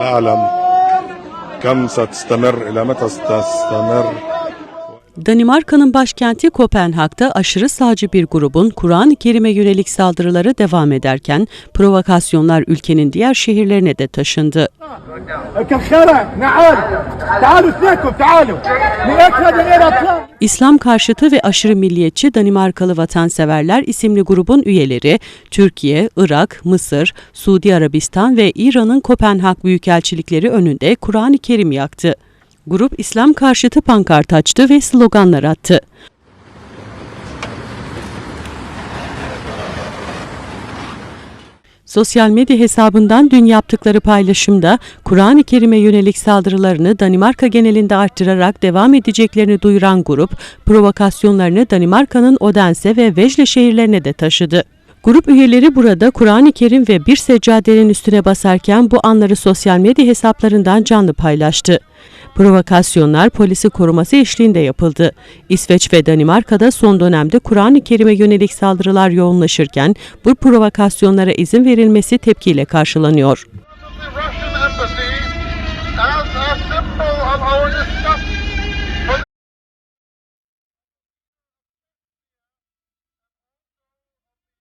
أعلم كم ستستمر إلى متى ستستمر Danimarka'nın başkenti Kopenhag'da aşırı sağcı bir grubun Kur'an-ı Kerim'e yönelik saldırıları devam ederken provokasyonlar ülkenin diğer şehirlerine de taşındı. İslam karşıtı ve aşırı milliyetçi Danimarkalı vatanseverler isimli grubun üyeleri Türkiye, Irak, Mısır, Suudi Arabistan ve İran'ın Kopenhag büyükelçilikleri önünde Kur'an-ı Kerim yaktı. Grup İslam karşıtı pankart açtı ve sloganlar attı. Sosyal medya hesabından dün yaptıkları paylaşımda Kur'an-ı Kerim'e yönelik saldırılarını Danimarka genelinde arttırarak devam edeceklerini duyuran grup, provokasyonlarını Danimarka'nın Odense ve Vejle şehirlerine de taşıdı. Grup üyeleri burada Kur'an-ı Kerim ve bir seccadenin üstüne basarken bu anları sosyal medya hesaplarından canlı paylaştı. Provokasyonlar polisi koruması eşliğinde yapıldı. İsveç ve Danimarka'da son dönemde Kur'an-ı Kerim'e yönelik saldırılar yoğunlaşırken bu provokasyonlara izin verilmesi tepkiyle karşılanıyor.